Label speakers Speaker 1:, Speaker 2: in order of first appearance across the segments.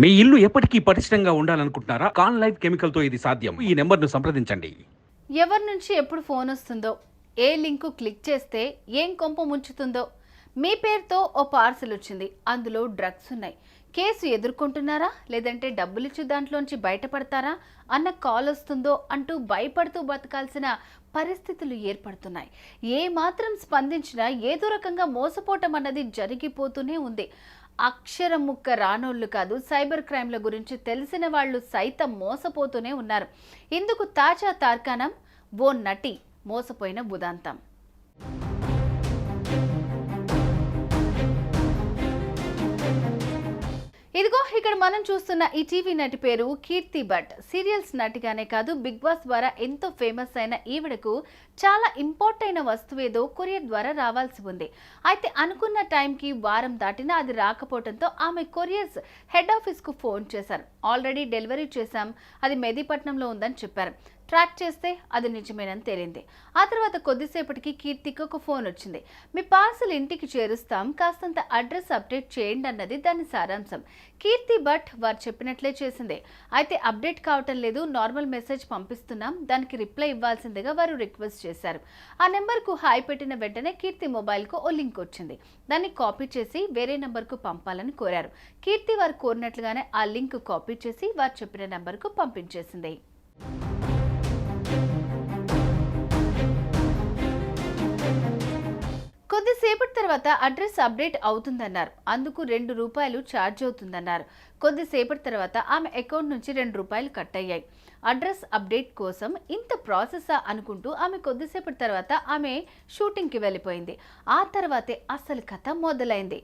Speaker 1: మీ ఇల్లు ఎప్పటికీ పటిష్టంగా ఉండాలనుకుంటున్నారా? కాన్ లైఫ్ కెమికల్తో ఇది సాధ్యం. ఈ నెంబర్ను సంప్రదించండి.
Speaker 2: ఎవరి నుంచి ఎప్పుడు ఫోన్ వస్తుందో ఏ లింకు క్లిక్ చేస్తే ఏం కొంప ముంచుతుందో మీ పేరుతో ఓ పార్సిల్ వచ్చింది. అందులో డ్రగ్స్ ఉన్నాయి. కేసు ఎదుర్కొంటున్నారా? లేదంటే డబ్బులిచ్చి దాంట్లోంచి బయటపడతారా? అన్న కాల్ వస్తుందో అంటూ భయపడుతూ బతకాల్సిన పరిస్థితులు ఏర్పడుతున్నాయి. ఏ మాత్రం స్పందించినా ఏదో రకంగా మోసపోవటం అన్నది జరిగిపోతూనే ఉంది. అక్షరం ముక్క రానోళ్ళు కాదు సైబర్ క్రైమ్ల గురించి తెలిసిన వాళ్ళు సైతం మోసపోతూనే ఉన్నారు. ఇందుకు తాజా తార్కాణం ఓ నటి మోసపోయిన బుదాంతం ఇదిగో ఇక్కడ మనం చూస్తున్న ఈ టీవీ నటి పేరు కీర్తి భట్. సీరియల్స్ నటిగానే కాదు బిగ్ బాస్ ద్వారా ఎంతో ఫేమస్ అయిన ఈవిడకు చాలా ఇంపార్ట్ అయిన వస్తువు ఏదో కొరియర్ ద్వారా రావాల్సి ఉంది. అయితే అనుకున్న టైంకి వారం దాటినా అది రాకపోవడంతో ఆమె కొరియర్స్ హెడ్ ఆఫీస్కు ఫోన్ చేశారు. ఆల్రెడీ డెలివరీ చేశాం అది మెదీపట్నంలో ఉందని చెప్పారు. ట్రాక్ చేస్తే అది నిజమేనని తేలింది. ఆ తర్వాత కొద్దిసేపటికి కీర్తికి ఒక ఫోన్ వచ్చింది. మీ పార్సల్ ఇంటికి చేరుస్తాం. కాస్తంత అడ్రస్ అప్డేట్ చేయండి అన్నది దాని సారాంశం. కీర్తి భట్ వారు చెప్పినట్లే చేసింది. అయితే అప్డేట్ కావటం లేదు. నార్మల్ మెసేజ్ పంపిస్తున్నాం. దానికి రిప్లై ఇవ్వాల్సిందిగా వారు రిక్వెస్ట్ చేశారు. ఆ నెంబర్కు హాయ్ పెట్టిన వెంటనే కీర్తి మొబైల్కు ఓ లింక్ వచ్చింది. దాన్ని కాపీ చేసి వేరే నెంబర్కు పంపాలని కోరారు. కీర్తి వారు కోరినట్లుగానే ఆ లింక్ కాపీ చేసి వారు చెప్పిన నెంబర్కు పంపించేసింది. కొద్దిసేపటి తర్వాత అడ్రస్ అప్డేట్ అవుతుందన్నారు. అందుకు రెండు రూపాయలు ఛార్జ్ అవుతుందన్నారు. కొద్దిసేపటి తర్వాత ఆమె అకౌంట్ నుంచి రెండు రూపాయలు కట్ అయ్యాయి. అడ్రస్ అప్డేట్ కోసం ఇంత ప్రాసెసా అనుకుంటూ ఆమె కొద్దిసేపటి తర్వాత ఆమె షూటింగ్కి వెళ్ళిపోయింది. ఆ తర్వాతే అసలు కథ మొదలైంది.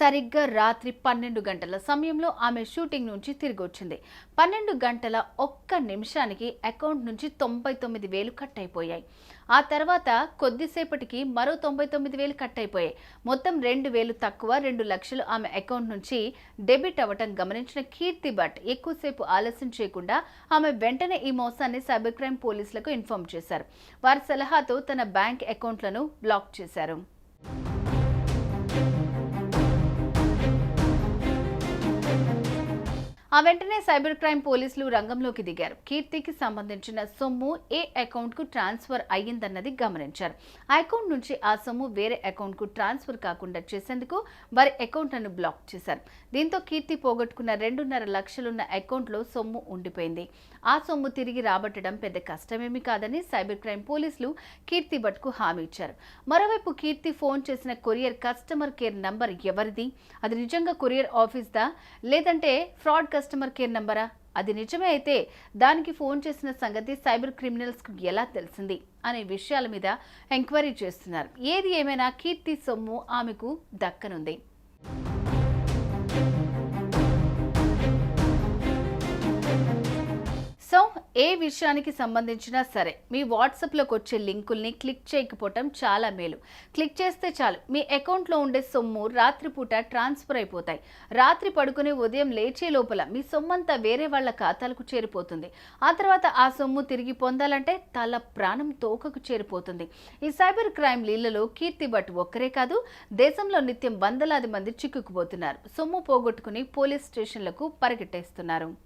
Speaker 2: సరిగ్గా రాత్రి పన్నెండు గంటల సమయంలో ఆమె షూటింగ్ నుంచి తిరిగి వచ్చింది పన్నెండు గంటల ఒక్క నిమిషానికి అకౌంట్ నుంచి తొంభై తొమ్మిది వేలు కట్ అయిపోయాయి. ఆ తర్వాత కొద్దిసేపటికి మరో తొంభై తొమ్మిది వేలు కట్ అయిపోయాయి. మొత్తం రెండు వేలు తక్కువ రెండు లక్షలు ఆమె అకౌంట్ నుంచి డెబిట్ అవ్వటం గమనించిన కీర్తి భట్ ఎక్కువసేపు ఆలస్యం చేయకుండా ఆమె వెంటనే ఈ మోసాన్ని సైబర్ క్రైమ్ పోలీసులకు ఇన్ఫార్మ్ చేశారు. వారి సలహాతో తన బ్యాంక్ అకౌంట్లను బ్లాక్ చేశారు. ఆ వెంటనే సైబర్ క్రైమ్ పోలీసులు రంగంలోకి దిగారు. కీర్తికి సంబంధించిన సొమ్ము ఏ అకౌంట్కు ట్రాన్స్ఫర్ అయ్యిందన్నది గమనించారు. ఆ అకౌంట్ నుంచి ఆ సొమ్ము వేరే అకౌంట్కు ట్రాన్స్ఫర్ కాకుండా చేసేందుకు వారి అకౌంట్లను బ్లాక్ చేశారు. దీంతో కీర్తి పోగొట్టుకున్న రెండున్నర లక్షలున్న అకౌంట్లో సొమ్ము ఉండిపోయింది. ఆ సొమ్ము తిరిగి రాబట్టడం పెద్ద కష్టమేమీ కాదని సైబర్ క్రైమ్ పోలీసులు కీర్తి భట్కు హామీ ఇచ్చారు. మరోవైపు కీర్తి ఫోన్ చేసిన కొరియర్ కస్టమర్ కేర్ నంబర్ ఎవరిది? అది నిజంగా కొరియర్ ఆఫీస్దా? లేదంటే ఫ్రాడ్ కస్టమర్ కస్టమర్ కేర్ నంబరా? అది నిజమే అయితే దానికి ఫోన్ చేసిన సంగతి సైబర్ క్రిమినల్స్కు ఎలా తెలిసింది అనే విషయాల మీద ఎంక్వైరీ చేస్తున్నారు. ఏది ఏమైనా కీర్తి సొమ్ము ఆమెకు దక్కనుంది. ఏ విషయానికి సంబంధించినా సరే మీ వాట్సాప్లోకి వచ్చే లింకుల్ని క్లిక్ చేయకపోవటం చాలా మేలు. క్లిక్ చేస్తే చాలు. మీ అకౌంట్లో ఉండే సొమ్ము రాత్రిపూట ట్రాన్స్ఫర్ అయిపోతాయి. రాత్రి పడుకుని ఉదయం లేచే లోపల మీ సొమ్మంతా వేరే వాళ్ళ ఖాతాలకు చేరిపోతుంది. ఆ తర్వాత ఆ సొమ్ము తిరిగి పొందాలంటే తల ప్రాణం తోకకు చేరిపోతుంది. ఈ సైబర్ క్రైమ్ లీలలో కీర్తి భట్ ఒక్కరే కాదు దేశంలో నిత్యం వందలాది మంది చిక్కుకుపోతున్నారు. సొమ్ము పోగొట్టుకుని పోలీస్ స్టేషన్లకు పరిగెట్టేస్తున్నారు.